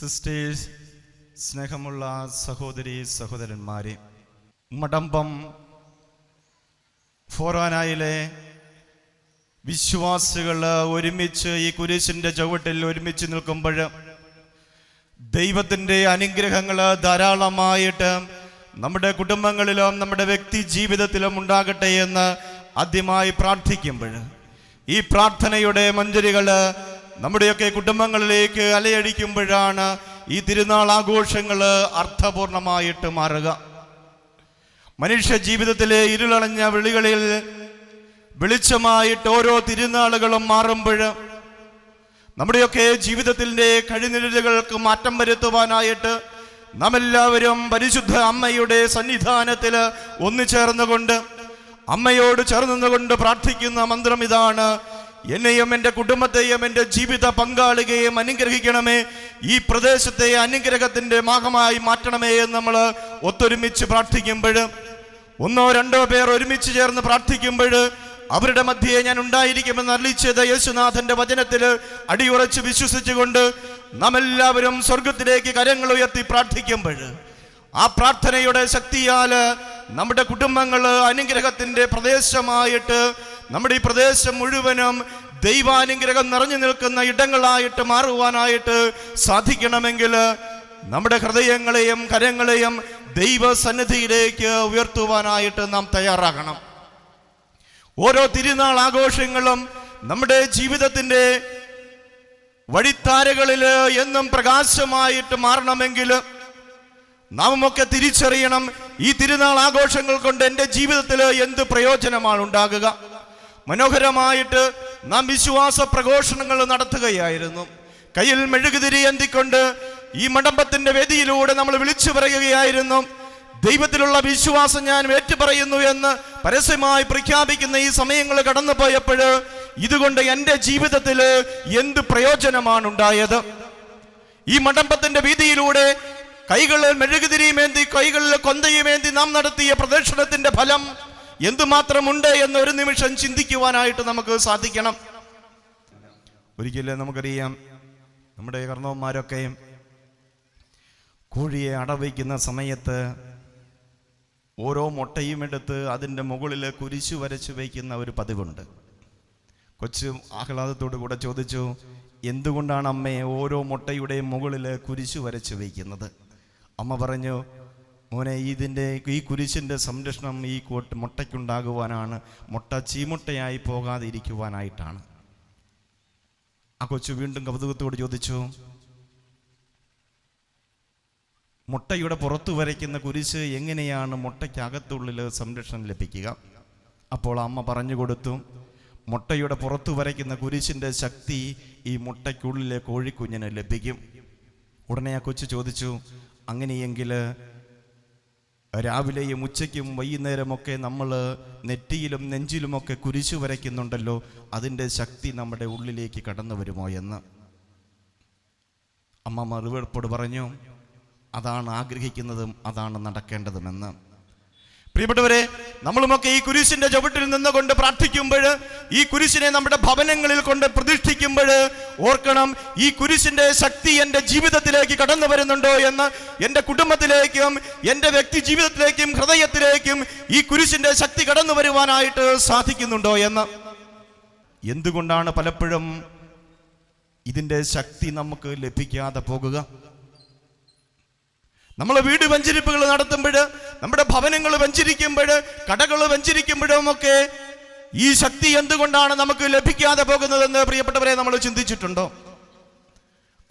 Sisters സ്നേഹമുള്ള സഹോദരി സഹോദരന്മാരെ മടമ്പം ഫോറാനായിലെ വിശ്വാസികൾ ഒരുമിച്ച് ഈ കുരിശിന്റെ ചുവട്ടിൽ ഒരുമിച്ച് നിൽക്കുമ്പോൾ ദൈവത്തിന്റെ അനുഗ്രഹങ്ങൾ ധാരാളമായിട്ട് നമ്മുടെ കുടുംബങ്ങളിലും നമ്മുടെ വ്യക്തി ജീവിതത്തിലും ഉണ്ടാകട്ടെ എന്ന് ആദ്യമായി പ്രാർത്ഥിക്കുമ്പോൾ ഈ പ്രാർത്ഥനയുടെ മഞ്ജരികൾ നമ്മുടെയൊക്കെ കുടുംബങ്ങളിലേക്ക് അലയടിക്കുമ്പോഴാണ് ഈ തിരുനാൾ ആഘോഷങ്ങൾ അർത്ഥപൂർണമായിട്ട് മാറുക. മനുഷ്യ ജീവിതത്തിലെ ഇരുളണഞ്ഞ വിളികളിൽ വെളിച്ചമായിട്ട് ഓരോ തിരുനാളുകളും മാറുമ്പോൾ നമ്മുടെയൊക്കെ ജീവിതത്തിന്റെ കഴിനിഴലുകൾക്ക് മാറ്റം വരുത്തുവാനായിട്ട് നാം പരിശുദ്ധ അമ്മയുടെ സന്നിധാനത്തിൽ ഒന്നു ചേർന്നുകൊണ്ട് അമ്മയോട് ചേർന്നുകൊണ്ട് പ്രാർത്ഥിക്കുന്ന മന്ത്രം ഇതാണ് എന്നെയും എന്റെ കുടുംബത്തെയും എന്റെ ജീവിത പങ്കാളികയും അനുഗ്രഹിക്കണമേ. ഈ പ്രദേശത്തെ അനുഗ്രഹത്തിന്റെ ഭാഗമായി മാറ്റണമേ എന്ന് നമ്മൾ ഒത്തൊരുമിച്ച് പ്രാർത്ഥിക്കുമ്പോൾ ഒന്നോ രണ്ടോ പേർ ഒരുമിച്ച് ചേർന്ന് പ്രാർത്ഥിക്കുമ്പോൾ അവരുടെ മധ്യയെ ഞാൻ ഉണ്ടായിരിക്കുമെന്ന് അറിയിച്ചത് യേശുനാഥന്റെ വചനത്തിൽ അടിയുറച്ച് വിശ്വസിച്ചുകൊണ്ട് നാം എല്ലാവരും സ്വർഗത്തിലേക്ക് കരങ്ങൾ ഉയർത്തി പ്രാർത്ഥിക്കുമ്പോൾ ആ പ്രാർത്ഥനയുടെ ശക്തിയാൽ നമ്മുടെ കുടുംബങ്ങൾ അനുഗ്രഹത്തിന്റെ പ്രദേശമായിട്ട് നമ്മുടെ ഈ പ്രദേശം മുഴുവനും ദൈവാനുഗ്രഹം നിറഞ്ഞു നിൽക്കുന്ന ഇടങ്ങളായിട്ട് മാറുവാനായിട്ട് സാധിക്കണമെങ്കിൽ നമ്മുടെ ഹൃദയങ്ങളെയും കരങ്ങളെയും ദൈവസന്നിധിയിലേക്ക് ഉയർത്തുവാനായിട്ട് നാം തയ്യാറാകണം. ഓരോ തിരുനാൾ ആഘോഷങ്ങളും നമ്മുടെ ജീവിതത്തിന്റെ വഴിത്താരകളിൽ എന്നും പ്രകാശമായിട്ട് മാറണമെങ്കിൽ നാമൊക്കെ തിരിച്ചറിയണം. ഈ തിരുനാൾ ആഘോഷങ്ങൾ കൊണ്ട് എന്റെ ജീവിതത്തിൽ എന്ത് പ്രയോജനമാണ് ഉണ്ടാകുക? മനോഹരമായിട്ട് നാം വിശ്വാസ പ്രഘോഷണങ്ങൾ നടത്തുകയായിരുന്നു. കയ്യിൽ മെഴുകുതിരി എന്തിക്കൊണ്ട് ഈ മണ്ഡപത്തിന്റെ വേദിയിലൂടെ നമ്മൾ വിളിച്ചു പറയുകയായിരുന്നു. ദൈവത്തിലുള്ള വിശ്വാസം ഞാൻ ഏറ്റുപറയുന്നു എന്ന് പരസ്യമായി പ്രഖ്യാപിക്കുന്ന ഈ സമയങ്ങൾ കടന്നു പോയപ്പോൾ ഇതുകൊണ്ട് എന്റെ ജീവിതത്തിൽ എന്ത് പ്രയോജനമാണ് ഉണ്ടായത്? ഈ മണ്ഡപത്തിന്റെ വീതിയിലൂടെ കൈകളിൽ മെഴുകുതിരിയും മെഴുകുതിരിയുമേന്തി കൈകളിൽ കൊന്തയുമേന്തി നാം നടത്തിയ പ്രദക്ഷിണത്തിന്റെ ഫലം എന്തുമാത്രമുണ്ട് എന്ന് ഒരു നിമിഷം ചിന്തിക്കുവാനായിട്ട് നമുക്ക് സാധിക്കണം. ഒരിക്കലും നമുക്കറിയാം നമ്മുടെ കർണവന്മാരൊക്കെ കോഴിയെ അടവയ്ക്കുന്ന സമയത്ത് ഓരോ മുട്ടയും എടുത്ത് അതിന്റെ മുകളിൽ കുരിശു വരച്ച് വയ്ക്കുന്ന ഒരു പതിവുണ്ട്. കൊച്ചു ആഹ്ലാദത്തോടു കൂടെ ചോദിച്ചു എന്തുകൊണ്ടാണ് അമ്മയെ ഓരോ മുട്ടയുടെയും മുകളിൽ കുരിശു വരച്ച് വയ്ക്കുന്നത്? അമ്മ പറഞ്ഞു മോനെ ഇതിന്റെ ഈ കുരിശിന്റെ സംരക്ഷണം ഈ കോട്ട് മുട്ടയ്ക്കുണ്ടാകുവാനാണ്. മുട്ട ചീമുട്ടയായി പോകാതെ ഇരിക്കുവാനായിട്ടാണ് ആ കൊച്ചു വീണ്ടും കൗതുകത്തോട് ചോദിച്ചു മുട്ടയുടെ പുറത്തു വരയ്ക്കുന്ന കുരിശ് എങ്ങനെയാണ് മുട്ടയ്ക്കകത്തുള്ളിൽ സംരക്ഷണം ലഭിക്കുക? അപ്പോൾ അമ്മ പറഞ്ഞു കൊടുത്തു മുട്ടയുടെ പുറത്തു വരയ്ക്കുന്ന കുരിശിന്റെ ശക്തി ഈ മുട്ടയ്ക്കുള്ളിലെ കോഴിക്കുഞ്ഞിന് ലഭിക്കും. ഉടനെ ആ കൊച്ചു ചോദിച്ചു അങ്ങനെയെങ്കിൽ രാവിലെയും ഉച്ചയ്ക്കും വൈകുന്നേരമൊക്കെ നമ്മൾ നെറ്റിയിലും നെഞ്ചിലുമൊക്കെ കുരിശു വരയ്ക്കുന്നുണ്ടല്ലോ അതിന്റെ ശക്തി നമ്മുടെ ഉള്ളിലേക്ക് കടന്നു വരുമോ എന്ന്. അമ്മ മറുവെടുപ്പോട് പറഞ്ഞു അതാണ് ആഗ്രഹിക്കുന്നതും അതാണ് നടക്കേണ്ടതുമെന്ന്. പ്രിയപ്പെട്ടവരെ നമ്മളുമൊക്കെ ഈ കുരിശിന്റെ ചുവട്ടിൽ നിന്നുകൊണ്ട് പ്രാർത്ഥിക്കുമ്പോൾ ഈ കുരിശിനെ നമ്മുടെ ഭവനങ്ങളിൽ കൊണ്ട് പ്രതിഷ്ഠിക്കുമ്പോൾ ഓർക്കണം ഈ കുരിശിന്റെ ശക്തി എന്റെ ജീവിതത്തിലേക്ക് കടന്നു വരുന്നുണ്ടോ എന്ന് എന്റെ കുടുംബത്തിലേക്കും എന്റെ വ്യക്തി ജീവിതത്തിലേക്കും ഹൃദയത്തിലേക്കും ഈ കുരിശിന്റെ ശക്തി കടന്നു വരുവാനായിട്ട് സാധിക്കുന്നുണ്ടോ എന്ന്. എന്തുകൊണ്ടാണ് പലപ്പോഴും ഇതിന്റെ ശക്തി നമുക്ക് ലഭിക്കാതെ പോകുക? നമ്മൾ വീട് വഞ്ചരിപ്പുകൾ നടത്തുമ്പോൾ നമ്മുടെ ഭവനങ്ങൾ വഞ്ചരിക്കുമ്പോൾ കടകൾ വഞ്ചരിക്കുമ്പോഴും ഒക്കെ ഈ ശക്തി എന്തുകൊണ്ടാണ് നമുക്ക് ലഭിക്കാതെ പോകുന്നതെന്ന് പ്രിയപ്പെട്ടവരെ നമ്മൾ ചിന്തിച്ചിട്ടുണ്ടോ?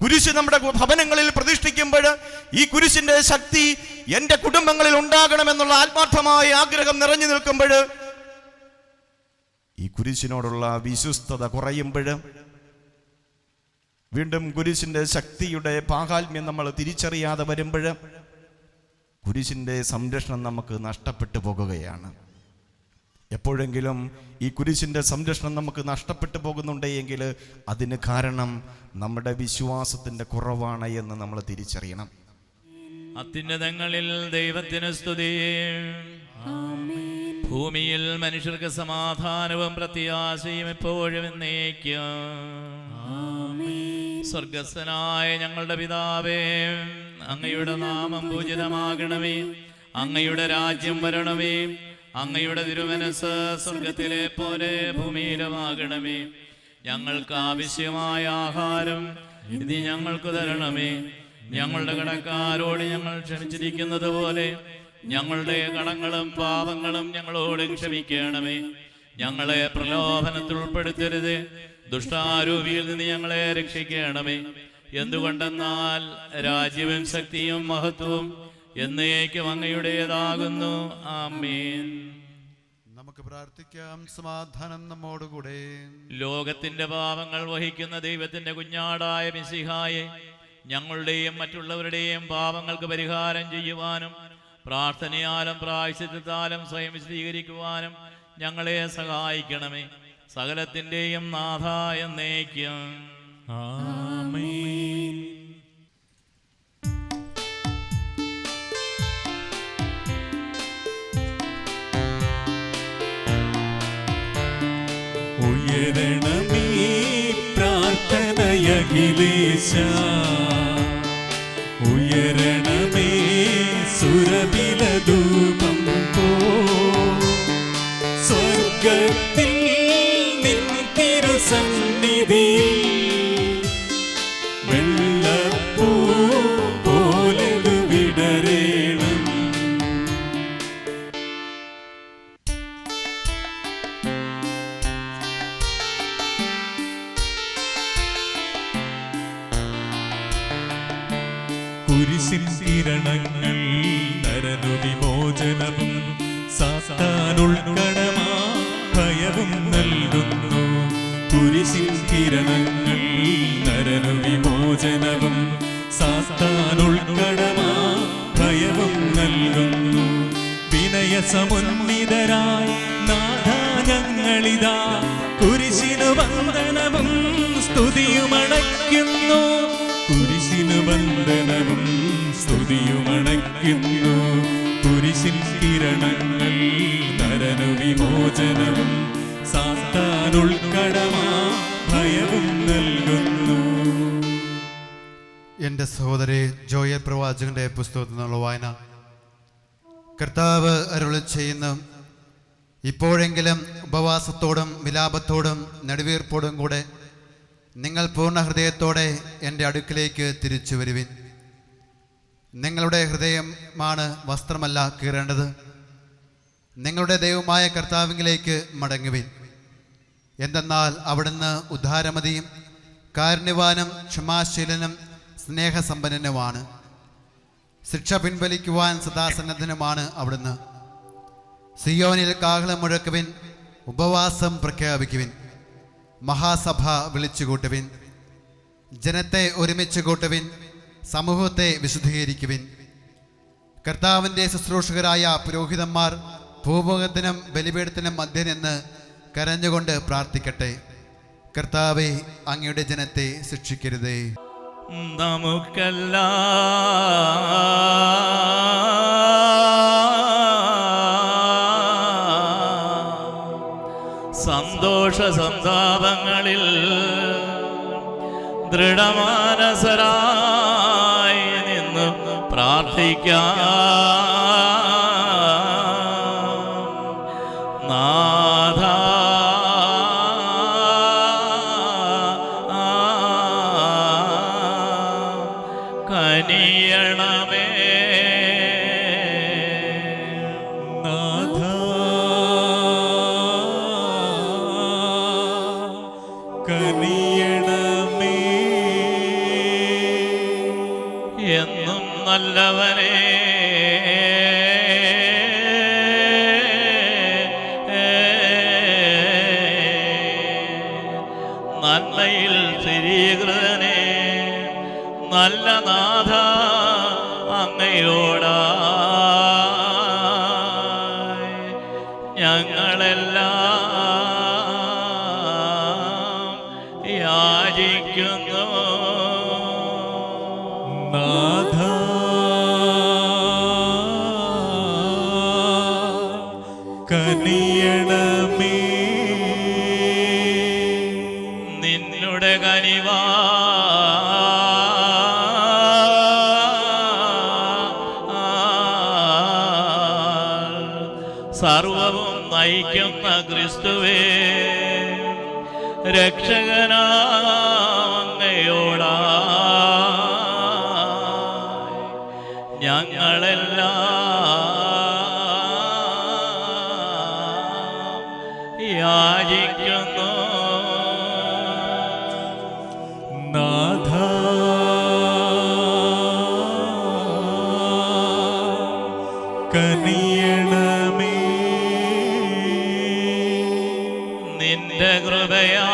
കുരിശ് നമ്മുടെ ഭവനങ്ങളിൽ പ്രതിഷ്ഠിക്കുമ്പോൾ ഈ കുരിശിന്റെ ശക്തി എന്റെ കുടുംബങ്ങളിൽ ഉണ്ടാകണമെന്നുള്ള ആത്മാർത്ഥമായ ആഗ്രഹം നിറഞ്ഞു നിൽക്കുമ്പോൾ ഈ കുരിശിനോടുള്ള വിശ്വസ്തത കുറയുമ്പോൾ വീണ്ടും കുരിശിന്റെ ശക്തിയുടെ പാകാത്മ്യം നമ്മൾ തിരിച്ചറിയാതെ വരുമ്പോൾ കുരിശിന്റെ സംരക്ഷണം നമുക്ക് നഷ്ടപ്പെട്ടു പോകുകയാണ്. എപ്പോഴെങ്കിലും ഈ കുരിശിന്റെ സംരക്ഷണം നമുക്ക് നഷ്ടപ്പെട്ടു പോകുന്നുണ്ടെങ്കിൽ അതിന് കാരണം നമ്മുടെ വിശ്വാസത്തിന്റെ കുറവാണ് എന്ന് നമ്മൾ തിരിച്ചറിയണം. അത്യുന്നതങ്ങളിൽ ദൈവത്തിന് സ്തുതി. ഭൂമിയിൽ മനുഷ്യർക്ക് സമാധാനവും പ്രത്യാശയും എപ്പോഴും എന്നേക്കും. സ്വർഗസ്വനായ ഞങ്ങളുടെ പിതാവേ അങ്ങയുടെ നാമം പൂജിതമാകണമേ. അങ്ങയുടെ രാജ്യം വരണമേ. അങ്ങയുടെ തിരുമനസ് സ്വർഗത്തിലെ പോലെ ഭൂമിയിലുമാകണമേ. ഞങ്ങൾക്ക് ആവശ്യമായ ആഹാരം ഇത് ഞങ്ങൾക്ക് തരണമേ. ഞങ്ങളുടെ കടക്കാരോട് ഞങ്ങൾ ക്ഷമിച്ചിരിക്കുന്നത് പോലെ ഞങ്ങളുടെ കടങ്ങളും പാപങ്ങളും ഞങ്ങളോട് ക്ഷമിക്കണമേ. ഞങ്ങളെ പ്രലോഭനത്തിൽ ഉൾപ്പെടുത്തരുത്. ദുഷ്ടാരൂപിയിൽ നിന്ന് ഞങ്ങളെ രക്ഷിക്കണമേ. എന്തുകൊണ്ടെന്നാൽ രാജ്യവും ശക്തിയും മഹത്വവും എന്നേക്കും അങ്ങയുടേതാകുന്നു. ആമേൻ. നമുക്ക് പ്രാർത്ഥിക്കാം. സമാധാനം നമ്മോടുകൂടെ. ലോകത്തിന്റെ പാപങ്ങൾ വഹിക്കുന്ന ദൈവത്തിന്റെ കുഞ്ഞാടായ മിസിഹായെ ഞങ്ങളുടെയും മറ്റുള്ളവരുടെയും പാപങ്ങൾക്ക് പരിഹാരം ചെയ്യുവാനും പ്രാർത്ഥനയാലും പ്രായശ്ചിത്താലും സ്വയം വിശദീകരിക്കുവാനും ഞങ്ങളെ സഹായിക്കണമേ. സകലത്തിന്റെയും നാഥ എന്നേക്കും. ഉയരണമേ പ്രാർത്ഥനയഖിലേശ. ഭയവും സമുന്നിതരായി ഞങ്ങളിതാ. കുരിശിനു വന്ദനവും സ്തുതിയുമണയ്ക്കുന്നു കുരിശിനു വന്ദനവും സ്തുതിയുമണയ്ക്കുന്നു കുരിശിൻ കിരണങ്ങൾ നരനു വിമോചനവും സാത്താനുൾക്കടമാ ഭയവും നൽകുന്നു. എന്റെ സഹോദരി ജോയൽ പ്രവാചകന്റെ പുസ്തകത്തിൽ നിന്നുള്ള വായന. കർത്താവ് അരുളി ചെയ്യുന്ന ഇപ്പോഴെങ്കിലും ഉപവാസത്തോടും വിലാപത്തോടും നെടുവീർപ്പോടും കൂടെ നിങ്ങൾ പൂർണ ഹൃദയത്തോടെ എന്റെ അടുക്കിലേക്ക് തിരിച്ചു വരുവിൻ. നിങ്ങളുടെ ഹൃദയമാണ് വസ്ത്രമല്ല കീറേണ്ടത്. നിങ്ങളുടെ ദൈവമായ കർത്താവിങ്കിലേക്ക് മടങ്ങുവിൻ. എന്തെന്നാൽ അവിടുന്ന് ഉദ്ധാരമതിയും കാരുണ്യവാനും ക്ഷമാശീലനും സ്നേഹസമ്പന്നനുമാണ്. ശിക്ഷ പിൻവലിക്കുവാൻ സദാസന്നദ്ധനുമാണ് അവിടുന്ന്. സിയോനിൽ കാഹളം മുഴക്കുവിൻ ഉപവാസം പ്രഖ്യാപിക്കുവിൻ മഹാസഭ വിളിച്ചുകൂട്ടുവിൻ ജനത്തെ ഒരുമിച്ച് കൂട്ടുവിൻ സമൂഹത്തെ വിശുദ്ധീകരിക്കുവിൻ. കർത്താവിന്റെ ശുശ്രൂഷകരായ പുരോഹിതന്മാർ ഭൂമുഖത്തിനും ബലിപീഠത്തിനും മധ്യ നിന്ന് കരഞ്ഞുകൊണ്ട് പ്രാർത്ഥിക്കട്ടെ. കർത്താവെ അങ്ങയുടെ ജനത്തെ ശിക്ഷിക്കരുതേ. നമുക്കെല്ലാം സന്തോഷ സന്താപങ്ങളിൽ ദൃഢമാനസരായി നിന്ന് പ്രാർത്ഥിക്കാം. കനിയണമേ. സ്ഥിരീകൃതനെ. നല്ല നാഥ കനിവാ. സർവവും നയിക്കുന്ന ക്രിസ്തുവേ രക്ഷക നിന്റെ കൃപയാ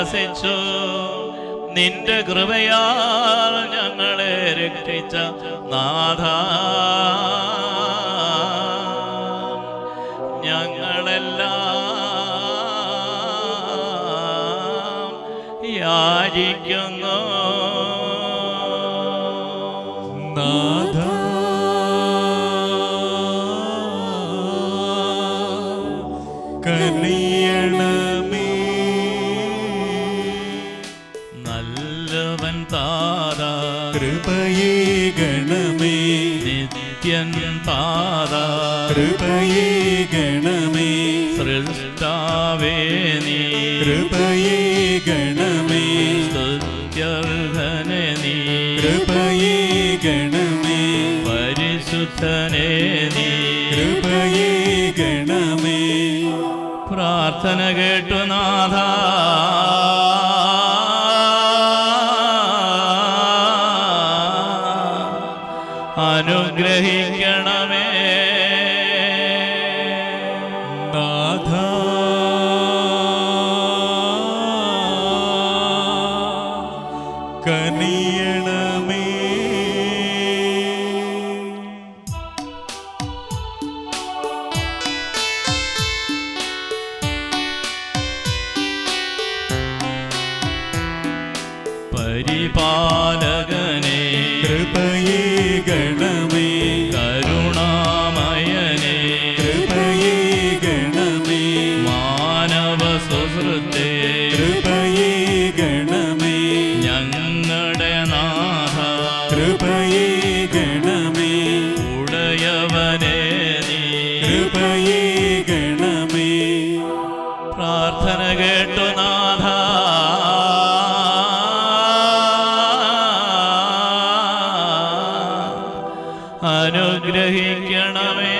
വസിച്ചു നിന്റെ കൃപയാൽ ഞങ്ങളെ രക്ഷിച്ച നാഥ. ഞങ്ങളെല്ലാം യാചിക്കുന്നു. അത്യന്താത കൃപയേ ഗണമേ. സൃഷ്ടാവേ നീ. കൃപയേ ഗണമേ. സ്തുത്യർഹനെ നീ. കൃപയേ ഗണമേ. പരിശുദ്ധനെ നീ. കൃപയേ ഗണമേ. പ്രാർത്ഥന കേട്ടു നാഥാ. അനുഗ്രഹിക്കണമേ.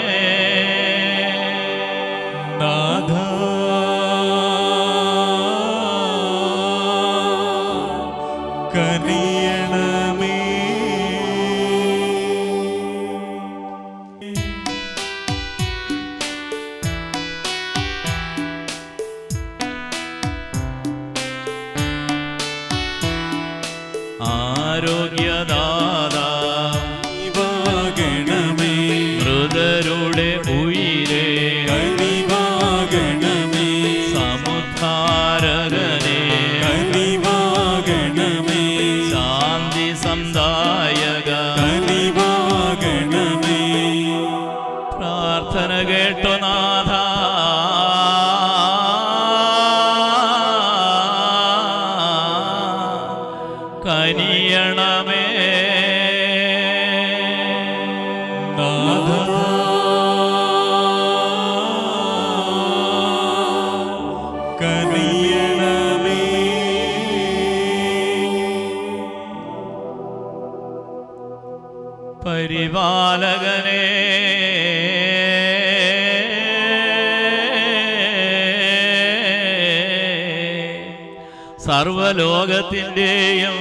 സർവലോകത്തിന്റെയും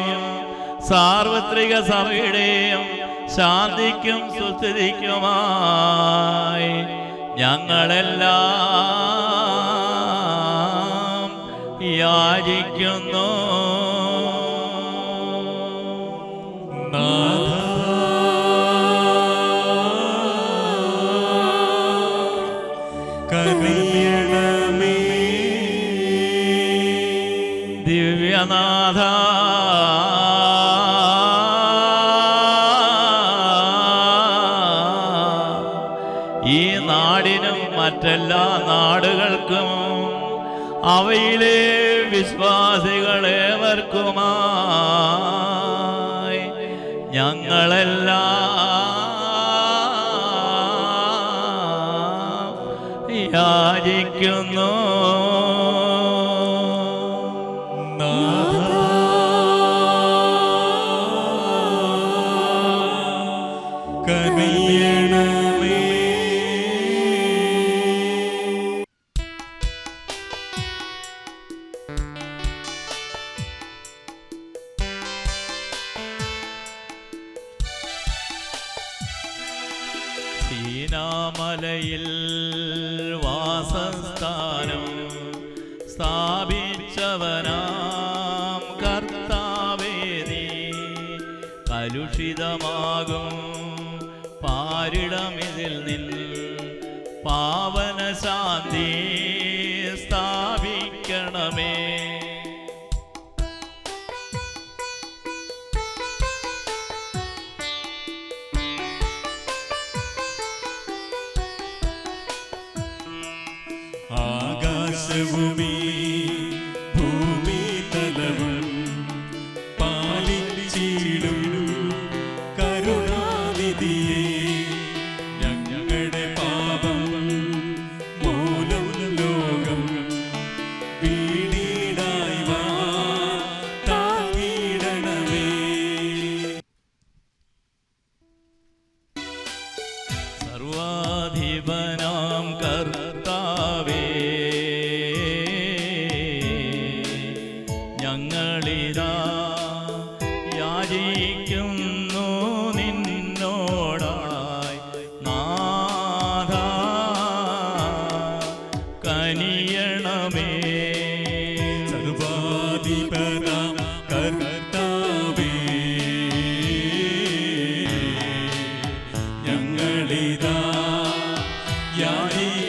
സാർവത്രിക സഭയുടെയും ശാന്തിക്കും സുസ്ഥിതിക്കുമായി ഞങ്ങളെല്ലാം യാചിക്കുന്നു. അവയിലെ വിശ്വാസികളേവർക്കുമായി ഞങ്ങളെല്ലാം യാചിക്കുന്നു. സ്ഥാപിച്ചവനാം കർത്താവേദി കലുഷിതമാകും പാരിടമിതിൽ നിൽ പാവന ശാന്തി യാചിക്കുന്നു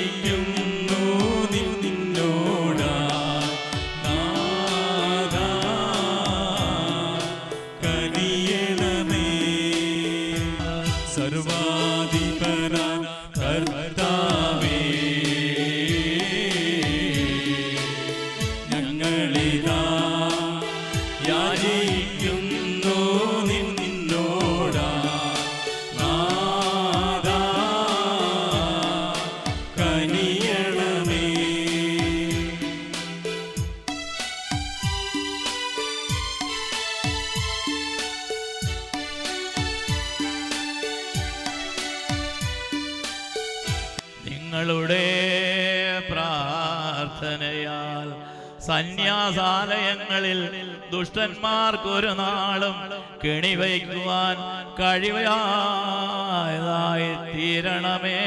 നിങ്ങളുടെ പ്രാർത്ഥനയാൽ സന്യാസാലയങ്ങളിൽ ദുഷ്ടന്മാർക്കൊരു നാളും കെണിവയ്ക്കുവാൻ കഴിവായതായി തീരണമേ.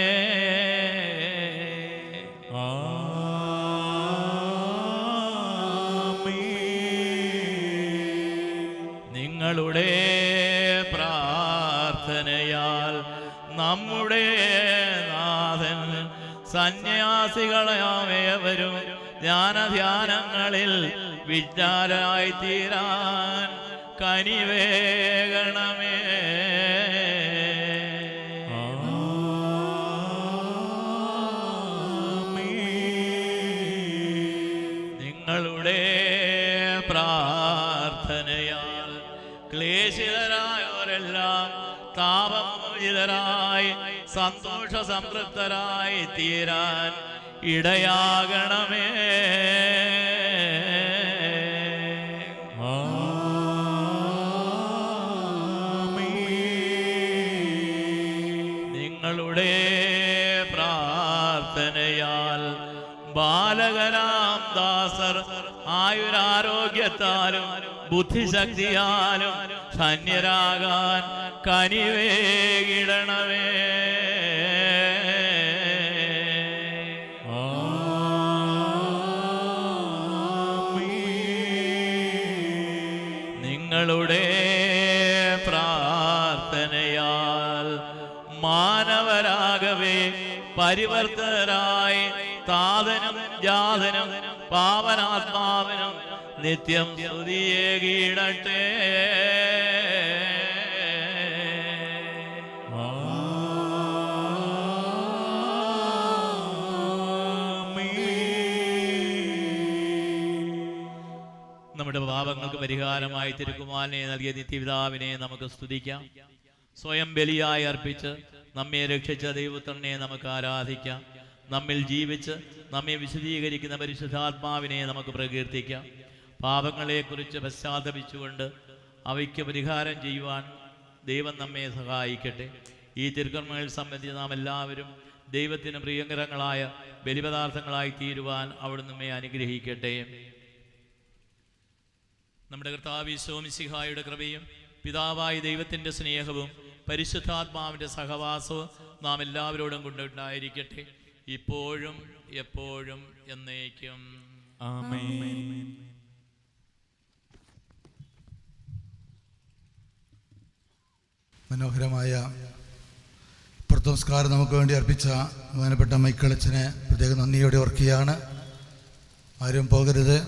സന്യാസികളായവരും ജ്ഞാനധ്യാനങ്ങളിൽ വിജ്ഞാനായി തീരാൻ കനിവേകണമേ. നിങ്ങളുടെ പ്രാർത്ഥനയാൽ ക്ലേശിതരായവരെല്ലാം താപമോചിതരായി സന്തോഷ സംതൃപ്തരായി തീരാൻ ഇടയാകണമേ. നിങ്ങളുടെ പ്രാർത്ഥനയാൽ ബാലകരാം ദാസർ ആയുരാരോഗ്യത്താലും ബുദ്ധിശക്തിയാലും ധന്യരാകാൻ കനിവേകിടണമേ നിങ്ങളുടെ പ്രാർത്ഥനയാൽ മാനവരാകവേ പരിവർത്തനരായി താതനും ജാതനും പാവനാത്മാവിനും നിത്യം സ്തുതിയേകിടട്ടെ. പരിഹാരമായി തിരുക്കുമാലിനെ നൽകിയ നിത്യപിതാവിനെ നമുക്ക് സ്തുതിക്കാം. സ്വയം ബലിയായി അർപ്പിച്ച് നമ്മെ രക്ഷിച്ച ദൈവത്തണ്ണെ നമുക്ക് ആരാധിക്കാം. നമ്മിൽ ജീവിച്ച് നമ്മെ വിശദീകരിക്കുന്ന പരിശുദ്ധാത്മാവിനെ നമുക്ക് പ്രകീർത്തിക്കാം. പാപങ്ങളെക്കുറിച്ച് പശ്ചാത്തപിച്ചുകൊണ്ട് അവയ്ക്ക് പരിഹാരം ചെയ്യുവാൻ ദൈവം നമ്മെ സഹായിക്കട്ടെ. ഈ തിരുക്കർമ്മങ്ങൾ സംബന്ധിച്ച് നാം എല്ലാവരും ദൈവത്തിന് പ്രിയങ്കരങ്ങളായ ബലിപദാർത്ഥങ്ങളായി തീരുവാൻ അവിടുന്ന് നമ്മെ അനുഗ്രഹിക്കട്ടെ. നമ്മുടെ കർത്താവ് സോമിസിഹായുടെ കൃപയും പിതാവായ ദൈവത്തിന്റെ സ്നേഹവും പരിശുദ്ധാത്മാവിന്റെ സഹവാസവും നാം എല്ലാവരോടും കൊണ്ടുണ്ടായിരിക്കട്ടെ. ഇപ്പോഴും എപ്പോഴും എന്നേക്കും. ആമേൻ. മനോഹരമായ പ്രത്നമസ്കാരം നമുക്ക് വേണ്ടി അർപ്പിച്ച ബഹുമാനപ്പെട്ട മൈക്കിളച്ചനെ പ്രത്യേക നന്ദിയോടെ ഓർക്കുകയാണ്. ആരും പോകരുത്.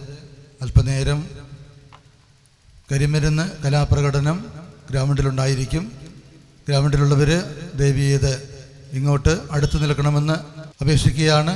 അല്പനേരം കരിമരുന്ന് കലാപ്രകടനം ഗ്രൗണ്ടിലുണ്ടായിരിക്കും ഗ്രൗണ്ടിലുള്ളവർ ചെയ്ത് ഇങ്ങോട്ട് അടുത്ത് നിൽക്കണമെന്ന് അപേക്ഷിക്കുകയാണ്.